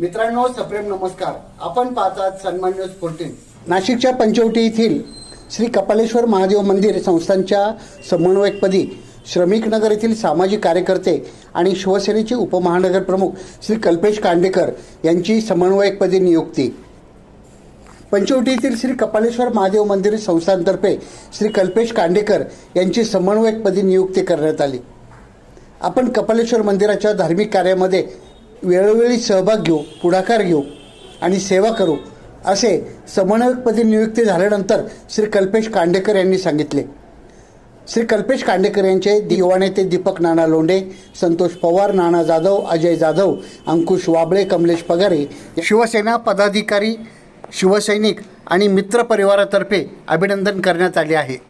मित्रांनो सप्रेम नमस्कार. आपण पाहतात सन्मान न्यूज फोर्टीन नाशिकच्या पंचवटी येथील श्री कपालेश्वर महादेव मंदिर संस्थांच्या समन्वयकपदी श्रमिक नगर येथील सामाजिक कार्यकर्ते आणि शिवसेनेचे उपमहानगर प्रमुख श्री कल्पेश कांडेकर यांची समन्वयकपदी नियुक्ती. पंचवटी येथील श्री कपालेश्वर महादेव मंदिर संस्थांतर्फे श्री कल्पेश कांडेकर यांची समन्वयकपदी नियुक्ती करण्यात आली. आपण कपालेश्वर मंदिराच्या धार्मिक कार्यामध्ये वेळोवेळी सहभाग घेऊ पुढाकार घेऊ आणि सेवा करू असे समन्वयकपदी नियुक्ती झाल्यानंतर श्री कल्पेश कांडेकर यांनी सांगितले. श्री कल्पेश कांडेकर यांचे युवा नेते दीपक नाना लोंढे संतोष पवार नाना जाधव अजय जाधव अंकुश वाबळे कमलेश पगारे शिवसेना पदाधिकारी शिवसैनिक आणि मित्र परिवारातर्फे अभिनंदन करण्यात आले आहे.